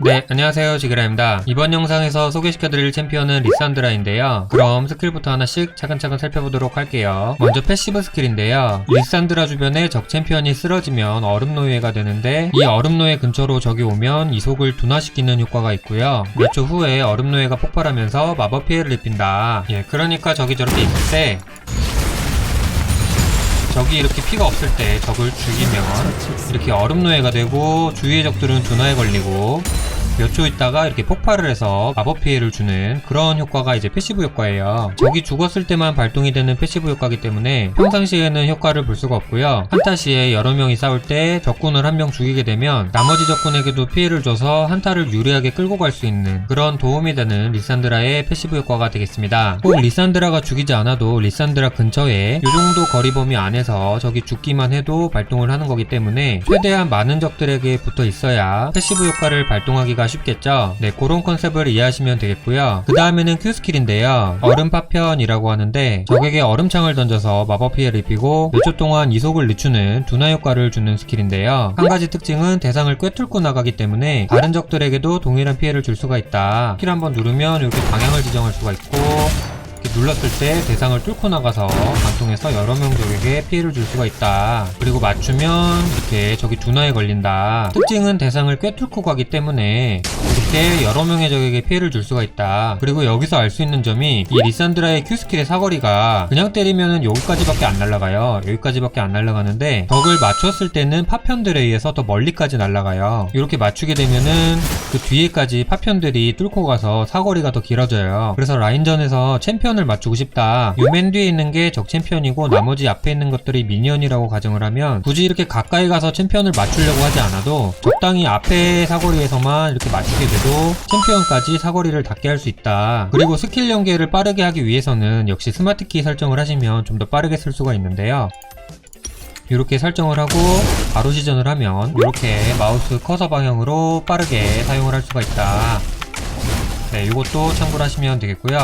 네, 안녕하세요. 지그라입니다. 이번 영상에서 소개시켜드릴 챔피언은 리산드라인데요. 그럼 스킬부터 하나씩 차근차근 살펴보도록 할게요. 먼저 패시브 스킬인데요. 리산드라 주변에 적 챔피언이 쓰러지면 얼음 노예가 되는데 이 얼음 노예 근처로 적이 오면 이속을 둔화시키는 효과가 있고요. 몇 초 후에 얼음 노예가 폭발하면서 마법 피해를 입힌다. 예, 그러니까 적이 저렇게 있을 때 적이 이렇게 피가 없을 때 적을 죽이면 이렇게 얼음 노예가 되고 주위의 적들은 둔화에 걸리고 몇 초 있다가 이렇게 폭발을 해서 마법 피해를 주는 그런 효과가 이제 패시브 효과예요. 적이 죽었을 때만 발동이 되는 패시브 효과이기 때문에 평상시에는 효과를 볼 수가 없고요. 한타 시에 여러 명이 싸울 때 적군을 한 명 죽이게 되면 나머지 적군에게도 피해를 줘서 한타를 유리하게 끌고 갈 수 있는 그런 도움이 되는 리산드라의 패시브 효과가 되겠습니다. 꼭 리산드라가 죽이지 않아도 리산드라 근처에 이 정도 거리 범위 안에서 적이 죽기만 해도 발동을 하는 거기 때문에 최대한 많은 적들에게 붙어 있어야 패시브 효과를 발동하기가 쉽겠죠. 네, 그런 컨셉을 이해하시면 되겠고요. 그 다음에는 Q 스킬인데요. 얼음 파편이라고 하는데 적에게 얼음창을 던져서 마법 피해를 입히고 몇 초 동안 이속을 늦추는 둔화 효과를 주는 스킬인데요. 한 가지 특징은 대상을 꿰뚫고 나가기 때문에 다른 적들에게도 동일한 피해를 줄 수가 있다. 스킬 한번 누르면 이렇게 방향을 지정할 수가 있고 눌렀을 때 대상을 뚫고 나가서 관통해서 여러 명 적에게 피해를 줄 수가 있다. 그리고 맞추면 이렇게 적이 둔화에 걸린다. 특징은 대상을 꿰뚫고 가기 때문에 이렇게 여러 명의 적에게 피해를 줄 수가 있다. 그리고 여기서 알 수 있는 점이 이 리산드라의 Q 스킬의 사거리가 그냥 때리면은 여기까지밖에 안 날아가요. 여기까지밖에 안 날아가는데 적을 맞췄을 때는 파편들에 의해서 더 멀리까지 날아가요. 이렇게 맞추게 되면은 그 뒤에까지 파편들이 뚫고 가서 사거리가 더 길어져요. 그래서 라인전에서 챔피언을 맞추고 싶다. 요 맨 뒤에 있는 게 적 챔피언이고 나머지 앞에 있는 것들이 미니언이라고 가정을 하면 굳이 이렇게 가까이 가서 챔피언을 맞추려고 하지 않아도 적당히 앞에 사거리에서만 이렇게 맞추게 돼도 챔피언까지 사거리를 닿게 할 수 있다. 그리고 스킬 연계를 빠르게 하기 위해서는 역시 스마트키 설정을 하시면 좀 더 빠르게 쓸 수가 있는데요. 이렇게 설정을 하고 바로 시전을 하면 이렇게 마우스 커서 방향으로 빠르게 사용을 할 수가 있다. 네, 이것도 참고를 하시면 되겠고요.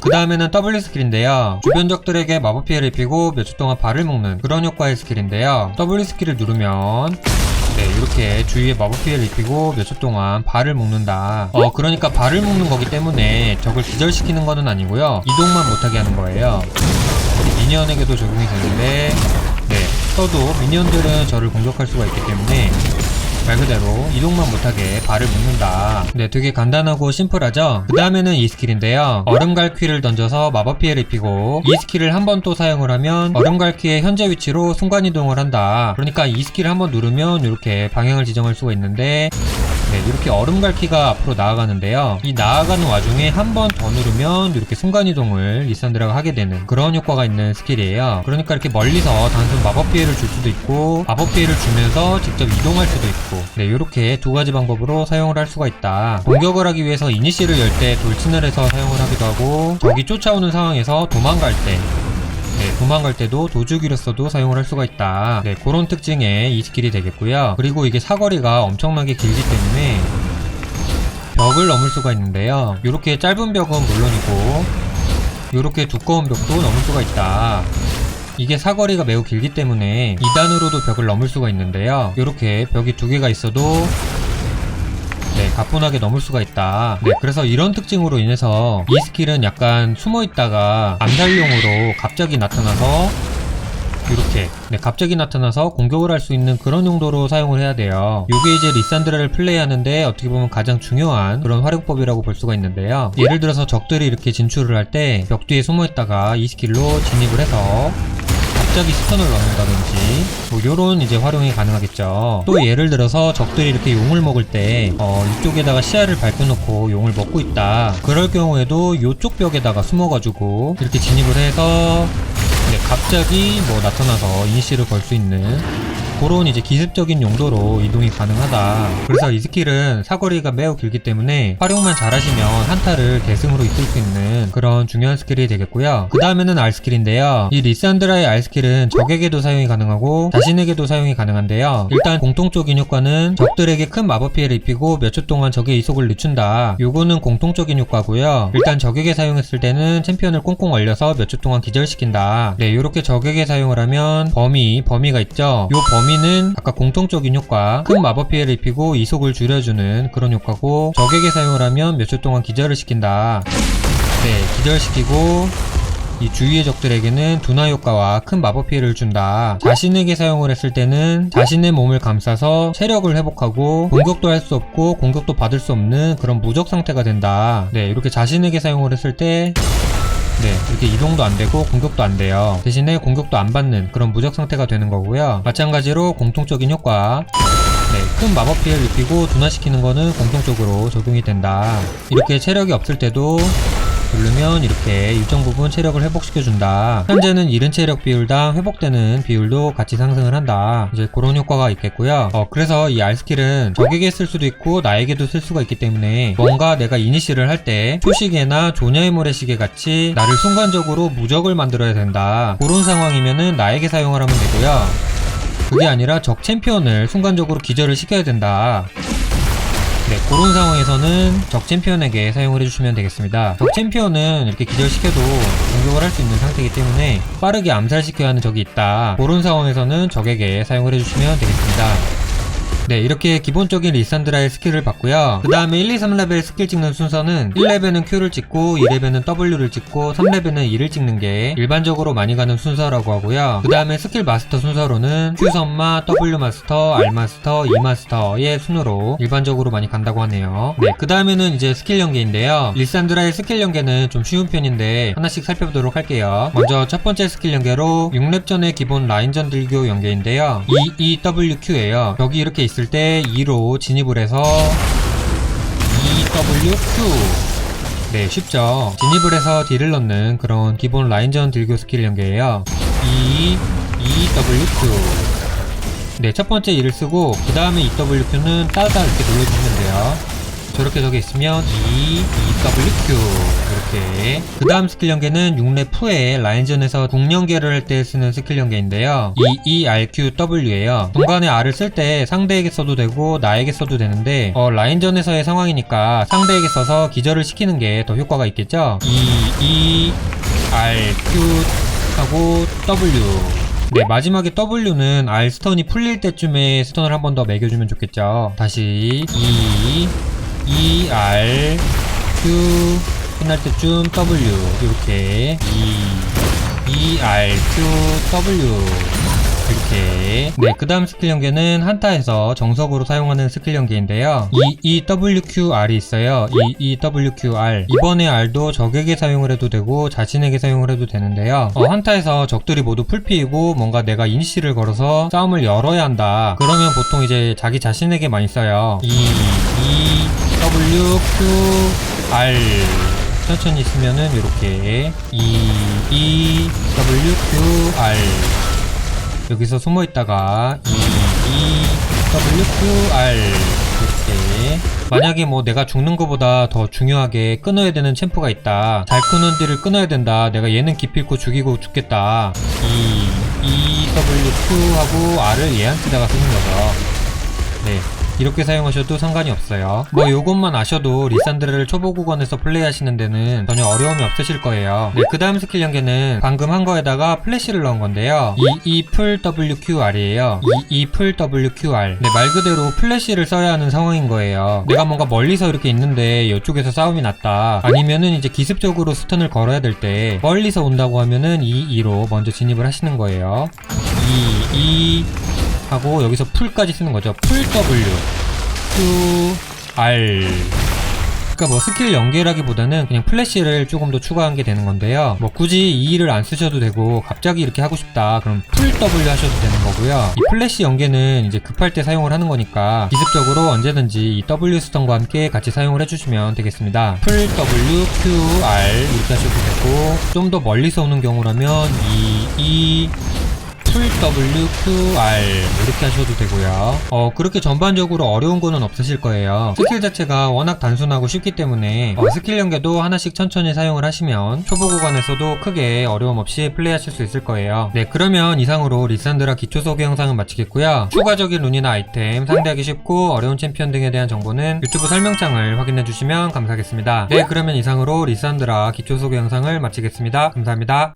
그 다음에는 W 스킬인데요. 주변 적들에게 마법 피해를 입히고 몇초 동안 발을 먹는 그런 효과의 스킬인데요. W 스킬을 누르면 네, 이렇게 주위에 마법 피해를 입히고 몇 초 동안 발을 먹는다. 어, 그러니까 발을 먹는 거기 때문에 적을 기절시키는 거는 아니고요. 이동만 못하게 하는 거예요. 미니언에게도 적용이 되는데, 네, 써도 미니언들은 저를 공격할 수가 있기 때문에 말 그대로 이동만 못하게 발을 묶는다. 네, 되게 간단하고 심플하죠? 그 다음에는 이 스킬인데요. 얼음갈퀴를 던져서 마법 피해를 입히고 이 스킬을 한 번 또 사용을 하면 얼음갈퀴의 현재 위치로 순간이동을 한다. 그러니까 이 스킬을 한 번 누르면 이렇게 방향을 지정할 수가 있는데 네, 이렇게 얼음갈퀴가 앞으로 나아가는데요. 이 나아가는 와중에 한 번 더 누르면 이렇게 순간이동을 리산드라가 하게 되는 그런 효과가 있는 스킬이에요. 그러니까 이렇게 멀리서 단순 마법 피해를 줄 수도 있고 마법 피해를 주면서 직접 이동할 수도 있고 네, 이렇게 두 가지 방법으로 사용을 할 수가 있다. 공격을 하기 위해서 이니시를 열 때 돌진을 해서 사용을 하기도 하고 적이 쫓아오는 상황에서 도망갈 때 네, 도망갈 때도 도주기로서도 사용을 할 수가 있다. 네, 그런 특징의 이 스킬이 되겠고요. 그리고 이게 사거리가 엄청나게 길기 때문에 벽을 넘을 수가 있는데요. 이렇게 짧은 벽은 물론이고 이렇게 두꺼운 벽도 넘을 수가 있다. 이게 사거리가 매우 길기 때문에 2단으로도 벽을 넘을 수가 있는데요. 이렇게 벽이 두 개가 있어도 네, 가뿐하게 넘을 수가 있다. 네, 그래서 이런 특징으로 인해서 이 스킬은 약간 숨어 있다가 암살용으로 갑자기 나타나서 이렇게 네, 갑자기 나타나서 공격을 할 수 있는 그런 용도로 사용을 해야 돼요. 이게 이제 리산드라를 플레이하는데 어떻게 보면 가장 중요한 그런 활용법이라고 볼 수가 있는데요. 예를 들어서 적들이 이렇게 진출을 할 때 벽 뒤에 숨어 있다가 이 스킬로 진입을 해서 갑자기 스턴을 넣는다든지. 뭐 요런 이제 활용이 가능하겠죠. 또 예를 들어서 적들이 이렇게 용을 먹을 때 어, 이쪽에다가 시야를 밝혀놓고 용을 먹고 있다. 그럴 경우에도 요쪽 벽에다가 숨어가지고 이렇게 진입을 해서 네, 갑자기 뭐 나타나서 이니시를 걸 수 있는 그런 이제 기습적인 용도로 이동이 가능하다. 그래서 이 스킬은 사거리가 매우 길기 때문에 활용만 잘하시면 한타를 대승으로 이끌 수 있는 그런 중요한 스킬이 되겠고요. 그 다음에는 R 스킬인데요. 이 리산드라의 R 스킬은 적에게도 사용이 가능하고 자신에게도 사용이 가능한데요. 일단 공통적인 효과는 적들에게 큰 마법 피해를 입히고 몇 초 동안 적의 이속을 늦춘다. 요거는 공통적인 효과고요. 일단 적에게 사용했을 때는 챔피언을 꽁꽁 얼려서 몇 초 동안 기절시킨다. 네, 요렇게 적에게 사용을 하면 범위, 범위가 있죠. 요 범위 의미는 각각 공통적인 효과 큰 마법 피해를 입히고 이속을 줄여주는 그런 효과고 적에게 사용을 하면 몇 초 동안 기절을 시킨다 네 기절시키고 이 주위의 적들에게는 둔화 효과와 큰 마법 피해를 준다. 자신에게 사용을 했을 때는 자신의 몸을 감싸서 체력을 회복하고 공격도 할 수 없고 공격도 받을 수 없는 그런 무적 상태가 된다. 네, 이렇게 자신에게 사용을 했을 때 네, 이렇게 이동도 안 되고 공격도 안 돼요. 대신에 공격도 안 받는 그런 무적 상태가 되는 거고요. 마찬가지로 공통적인 효과. 네, 큰 마법 피해를 입히고 둔화시키는 거는 공통적으로 적용이 된다. 이렇게 체력이 없을 때도 누르면 이렇게 일정 부분 체력을 회복시켜준다. 현재는 잃은 체력 비율당 회복되는 비율도 같이 상승을 한다. 이제 그런 효과가 있겠고요. 어, 그래서 이 R 스킬은 적에게 쓸 수도 있고 나에게도 쓸 수가 있기 때문에 뭔가 내가 이니시를 할 때 초시계나 조냐의 모래 시계 같이 나를 순간적으로 무적을 만들어야 된다. 그런 상황이면은 나에게 사용을 하면 되고요. 그게 아니라 적 챔피언을 순간적으로 기절을 시켜야 된다. 네, 그런 상황에서는 적 챔피언에게 사용을 해주시면 되겠습니다. 적 챔피언은 이렇게 기절시켜도 공격을 할 수 있는 상태이기 때문에 빠르게 암살시켜야 하는 적이 있다. 그런 상황에서는 적에게 사용을 해주시면 되겠습니다. 네, 이렇게 기본적인 리산드라의 스킬을 봤고요. 그 다음에 1, 2, 3레벨 스킬 찍는 순서는 1레벨은 Q를 찍고 2레벨은 W를 찍고 3레벨은 E를 찍는 게 일반적으로 많이 가는 순서라고 하고요. 그 다음에 스킬 마스터 순서로는 Q 선마, W 마스터, R 마스터, E 마스터의 순으로 일반적으로 많이 간다고 하네요. 네, 그 다음에는 이제 스킬 연계인데요. 리산드라의 스킬 연계는 좀 쉬운 편인데 하나씩 살펴보도록 할게요. 먼저 첫 번째 스킬 연계로 6렙 전의 기본 라인전 들교 연계인데요. EEWQ예요. 여기 이렇게 있을 때 2로 진입을 해서 EWQ 네 쉽죠. 진입을 해서 딜을 넣는 그런 기본 라인전 딜교 스킬 연계예요. E EWQ 네 첫 번째 E를 쓰고 그 다음에 EWQ는 따다 이렇게 눌러주시면 돼요 저렇게 적혀 있으면 E, EWQ 이렇게. 그 다음 스킬 연계는 6렙 후에 라인전에서 궁연계를 할 때 쓰는 스킬 연계인데요. E, ERQW예요. 중간에 R을 쓸 때 상대에게 써도 되고 나에게 써도 되는데 어, 라인전에서의 상황이니까 상대에게 써서 기절을 시키는 게 더 효과가 있겠죠? E, E, RQ 하고 W. 네, 마지막에 W는 R 스턴이 풀릴 때쯤에 스턴을 한 번 더 매겨주면 좋겠죠. 다시 E, E, R, Q 끝날 때쯤 W 이렇게 E, E, R, Q, W 이렇게 네, 그 다음 스킬 연계는 한타에서 정석으로 사용하는 스킬 연계인데요. E, E, W, Q, R이 있어요. E, E, W, Q, R 이번에 R도 적에게 사용을 해도 되고 자신에게 사용을 해도 되는데요. 어, 한타에서 적들이 모두 풀피이고 뭔가 내가 인시를 걸어서 싸움을 열어야 한다. 그러면 보통 이제 자기 자신에게 많이 써요. E, E, W, Q, R 천천히 쓰면은 이렇게 E, E, W, Q, R 여기서 숨어 있다가 E, E, W, Q, R 이렇게 만약에 뭐 내가 죽는 것보다 더 중요하게 끊어야 되는 챔프가 있다. 잘 끊은 딜을 끊어야 된다. 내가 얘는 기필코 죽이고 죽겠다. E, E, W, Q 하고 R을 얘한테다가 쓰는 거죠. 네 이렇게 사용하셔도 상관이 없어요. 뭐 요것만 아셔도 리산드라를 초보 구간에서 플레이하시는 데는 전혀 어려움이 없으실 거예요. 네, 그 다음 스킬 연계는 방금 한 거에다가 플래시를 넣은 건데요. EE 풀 WQR이에요. EE 풀 WQR 네, 말 그대로 플래시를 써야 하는 상황인 거예요. 내가 뭔가 멀리서 이렇게 있는데 이쪽에서 싸움이 났다. 아니면은 이제 기습적으로 스턴을 걸어야 될 때 멀리서 온다고 하면은 EE로 먼저 진입을 하시는 거예요. EE 하고 여기서 풀까지 쓰는 거죠. 풀 W, Q, R. 그러니까 뭐 스킬 연계라기보다는 그냥 플래시를 조금 더 추가한 게 되는 건데요. 뭐 굳이 E를 안 쓰셔도 되고 갑자기 이렇게 하고 싶다. 그럼 풀 W 하셔도 되는 거고요. 이 플래시 연계는 이제 급할 때 사용을 하는 거니까 기습적으로 언제든지 이 W 스턴과 함께 같이 사용을 해주시면 되겠습니다. 풀 W, Q, R 이렇게 하셔도 되고 좀 더 멀리서 오는 경우라면 E, E 풀 W, Q, R 이렇게 하셔도 되고요. 어 그렇게 전반적으로 어려운 거는 없으실 거예요. 스킬 자체가 워낙 단순하고 쉽기 때문에 어, 스킬 연계도 하나씩 천천히 사용을 하시면 초보 구간에서도 크게 어려움 없이 플레이하실 수 있을 거예요. 네 그러면 이상으로 리산드라 기초 소개 영상은 마치겠고요. 추가적인 룬이나 아이템, 상대하기 쉽고 어려운 챔피언 등에 대한 정보는 유튜브 설명창을 확인해 주시면 감사하겠습니다. 네 그러면 이상으로 리산드라 기초 소개 영상을 마치겠습니다. 감사합니다.